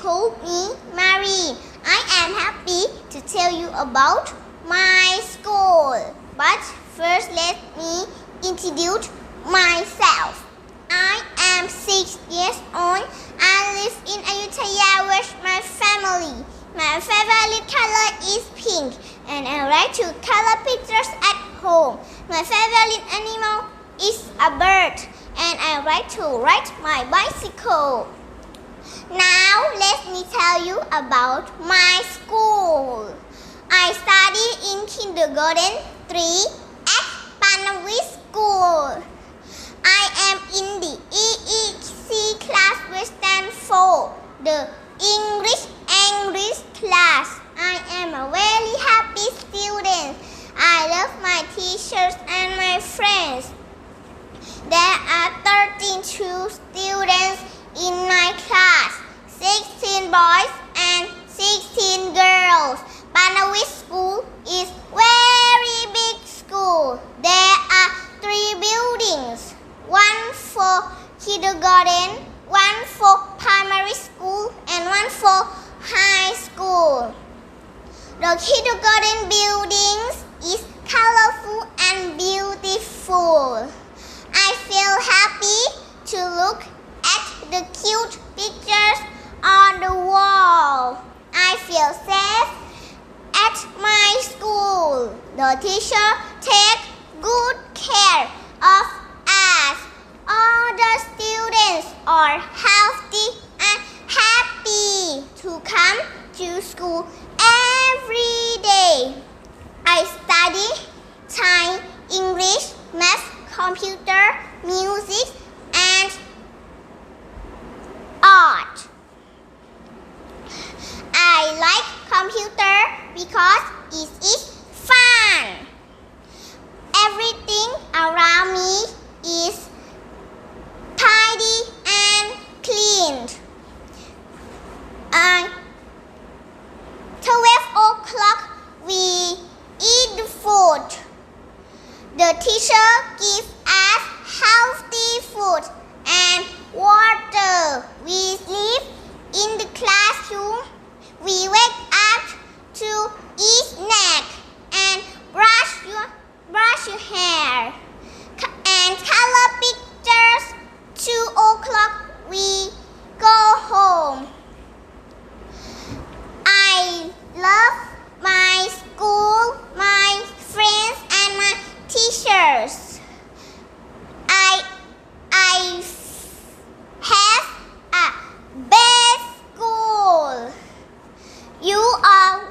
call me Mary. I am happy to tell you about my school. But first, let me introduce myself. I am six years old. I live in Ayutthaya with my family. My favorite color is pink, and I like to color pictures at home. My favorite animal is a bird, and I like to ride my bicycle. Me tell you about my school. I study in kindergarten 3 at Panawi School. I am in the EEC class which stands for the English English class. I am a very happy student. I love my teachers and my friends. There are 13 students in my class, 16 boys and 16 girls. Panawi School is very big school. There are three buildings, one for kindergarten, one for primary school, and one for high school. The kindergarten buildings is colorful and beautiful. I feel happy to look at the cute pictures on the wall. I feel safe at my school. The teacher takes good care of us. All the students are healthy and happy to come to school every day. I study Thai, English, math, computer, music, and art. I like computer because it is fun. Everything around me is tidy and clean. Uh, 12 o'clock we eat food. The teacher gives us healthy food and water. We sleep in the classroom. We wake to eat snack and brush your brush your hair and color pictures. Two o'clock we go home. I love my school, my friends, and my teachers. I I have a best school. You are